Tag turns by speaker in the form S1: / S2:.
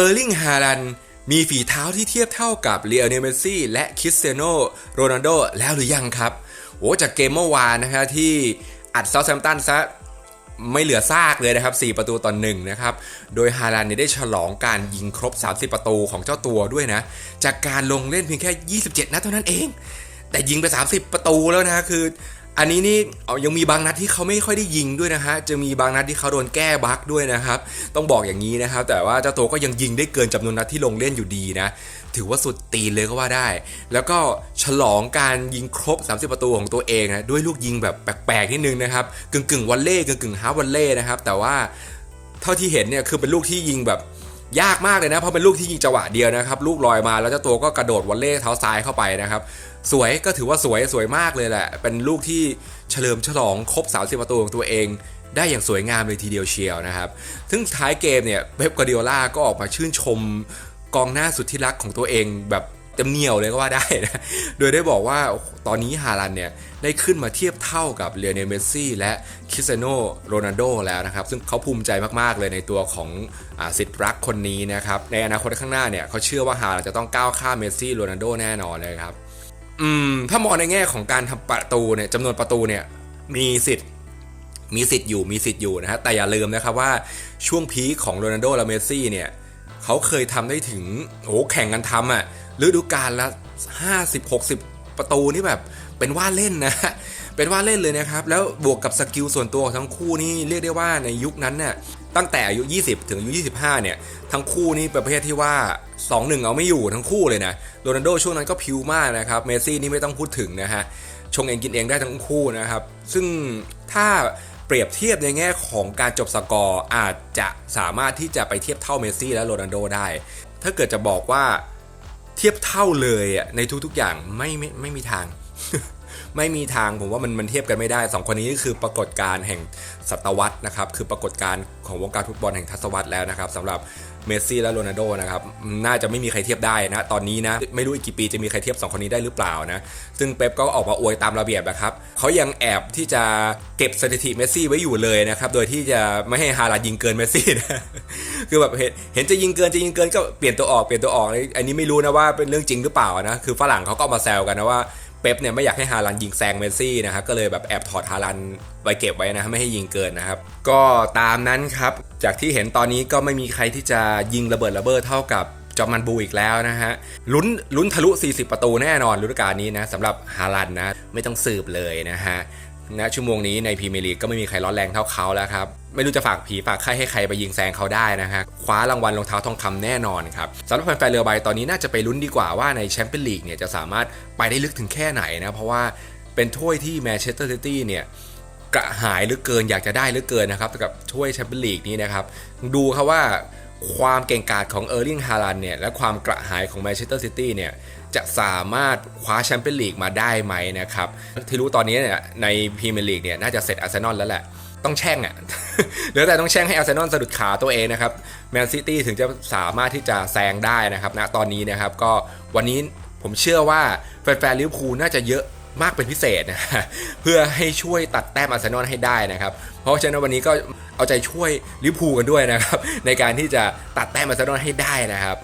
S1: อร์ลิง ฮาลัน มีฝีเท้าที่เทียบเท่ากับเลียเนเมซี่และคริสเตียโนโรนัลโดแล้วหรือยังครับ โอ้จากเกมเมื่อวานนะฮะที่อัดเซาท์แซมตันซะไม่เหลือซากเลยนะครับ 4 ประตูต่อหนึ่งนะครับ โดยฮาลันเนี่ยได้ฉลองการยิงครบ 30 ประตูของเจ้าตัวด้วยนะ จากการลงเล่นเพียงแค่ 27 นัดเท่านั้นเอง แต่ยิงไป 30 ประตูแล้วนะ คือ อันนี้นี่ยังมีบางนัดที่เขาไม่ค่อยได้ยิงด้วยนะฮะ จะมีบางนัดที่เขาโดนแก้บั๊กด้วยนะครับ ต้องบอกอย่างนี้นะครับ แต่ว่าเจ้าตัวก็ยังยิงได้เกินจำนวนนัดที่ลงเล่นอยู่ดีนะ ถือว่าสุดตีนเลยก็ว่าได้ แล้วก็ฉลองการยิงครบ 30 ประตูของตัวเองนะด้วยลูกยิงแบบแปลกๆนิดนึงนะครับ กึ่งกึ่งๆวันเล่กึ่งกึ่งฮาร์วันเล่นะครับ แต่ว่าเท่าที่เห็นเนี่ยคือเป็นลูกที่ยิงแบบ ยากมากเลยนะเพราะเป็นลูกที่ยิงจังหวะเดียวนะครับ ลูกลอยมาแล้วเจ้าตัวก็กระโดดวันเล่เท้าซ้ายเข้าไปนะครับสวยก็ถือว่าสวยสวยมากเลยแหละ เป็นลูกที่เฉลิมฉลองครบ 30 ประตูของตัวเอง ได้อย่างสวยงามเลยทีเดียวเชียวนะครับซึ่งท้ายเกมเนี่ยเป๊ปกวาร์ดิโอลาก็ออกมาชื่นชมกองหน้าสุดที่รักของตัวเองแบบ เต็มเหนียวเลยก็ว่าได้นะโดยได้บอกว่าตอนนี้ฮาลันเนี่ยได้ขึ้นมาเทียบเท่ากับเลียเนเมสซี่และคริสเตียโนโรนัลโดแล้วนะครับ ซึ่งเขาภูมิใจมาก ๆ เลยในตัวของอสิทธิ์รักคนนี้นะครับ ในอนาคตข้างหน้าเนี่ยเขาเชื่อว่าฮาลันจะต้องก้าวข้ามเมสซี่โรนัลโดแน่นอนเลยครับอืมถ้ามองในแง่ของการทำประตูเนี่ยจำนวนประตูเนี่ยมีสิทธิ์มีสิทธิ์อยู่มีสิทธิ์อยู่นะฮะแต่อย่าลืมนะครับว่าช่วงพีคของโรนัลโดและเมสซี่เนี่ยเขาเคยทำได้ถึงโอ้แข่งกันทำอะ ฤดูกาลละ 50 60 ประตูนี่แบบเป็นว่าเล่นนะ เป็นว่าเล่นเลยนะครับ แล้วบวกกับสกิลส่วนตัวของทั้งคู่นี่เรียกได้ว่าในยุคนั้นเนี่ยตั้งแต่อายุ 20 ถึงอายุ 25 เนี่ย ทั้งคู่นี่ประเภทที่ว่า 2-1 เอาไม่อยู่ทั้งคู่เลยนะโรนัลโดช่วงนั้นก็พิวมากนะครับ เมซี่นี่ไม่ต้องพูดถึงนะฮะ ชงเองกินเองได้ทั้งคู่นะครับ ซึ่งถ้าเปรียบเทียบในแง่ของการจบสกอร์อาจจะสามารถที่จะไปเทียบเท่าเมซี่และโรนัลโดได้ ถ้าเกิดจะบอกว่า เทียบเท่าเลยอะในทุกๆอย่างไม่ไม่ไม่มีทาง ไม่มีทางผมว่ามันมันเทียบกันไม่ได้สองคนนี้คือปรากฏการณ์แห่งศตวรรษนะครับคือปรากฏการณ์ของวงการฟุตบอลแห่งทศวรรษแล้วนะครับสำหรับเมสซี่และโรนัลโดนะครับน่าจะไม่มีใครเทียบได้นะตอนนี้นะไม่รู้อีกกี่ปีจะมีใครเทียบสองคนนี้ได้หรือเปล่านะซึ่งเป๊ปก็ออกมาอวยตามระเบียบนะครับเขายังแอบที่จะเก็บสถิติเมสซี่ไว้อยู่เลยนะครับโดยที่จะไม่ให้ฮาลาดยิงเกินเมสซี่นะ คือแบบเห็นเห็นจะยิงเกินจะยิงเกินก็เปลี่ยนตัวออกเปลี่ยนตัวออกอันนี้ไม่รู้นะว่าเป็นเรื่องจริงหรือเปล่านะคือฝรั่งเขาก็มาแซวกันนะว่าเป๊ปเนี่ยไม่อยากให้ฮาลันยิงแซงเมสซี่นะครับก็เลยแบบแอบถอดฮาลันไว้เก็บไว้นะไม่ให้ยิงเกินนะครับ ก็ตามนั้นครับ จากที่เห็นตอนนี้ก็ไม่มีใครที่จะยิงระเบิดระเบ้อเท่ากับจอมมันบูอีกแล้วนะฮะลุ้นลุ้นทะลุ 40 ประตูแน่นอนฤดูกาลนี้นะสำหรับฮาลันนะไม่ต้องสืบเลยนะฮะ ณชั่วโมงนี้ในพรีเมียร์ลีกก็ไม่มีใครร้อนแรงเท่าเขาแล้วครับ ไม่รู้จะฝากผีฝากไข้ให้ใครไปยิงแซงเขาได้นะฮะคว้ารางวัลรองเท้าทองคำแน่นอนครับสำหรับแฟนๆเรือใบตอนนี้น่าจะไปลุ้นดีกว่าว่าในแชมเปี้ยนลีกเนี่ยจะสามารถไปได้ลึกถึงแค่ไหนนะเพราะว่าเป็นถ้วยที่แมนเชสเตอร์ซิตี้เนี่ยกระหายเหลือเกินอยากจะได้เหลือเกินนะครับกับถ้วยแชมเปี้ยนลีกนี้นะครับดูครับว่า ความเก่งกาจของเออร์ลิงฮาลันเนี่ยและความกระหายของแมนเชสเตอร์ซิตี้เนี่ยจะสามารถคว้าแชมเปี้ยนลีกมาได้ไหมนะครับ ที่รู้ตอนนี้เนี่ยในพรีเมียร์ลีกเนี่ยน่าจะเสร็จอาร์เซนอลแล้วแหละ ต้องแช่งอะเหลือแต่ต้องแช่งให้อาร์เซนอลสะดุดขาตัวเองนะครับแมนซิตี้ถึงจะสามารถที่จะแซงได้นะครับณตอนนี้นะครับก็วันนี้ผมเชื่อว่าแฟนๆลิเวอร์พูลน่าจะเยอะมากเป็นพิเศษนะเพื่อให้ช่วยตัดแต้มอาร์เซนอลให้ได้นะครับ เพราะฉะนั้นวันนี้ก็ เอาใจช่วยลิเวอร์พูกันด้วยนะครับในการที่จะตัดแต้มอาร์เซนอลให้ได้นะครับ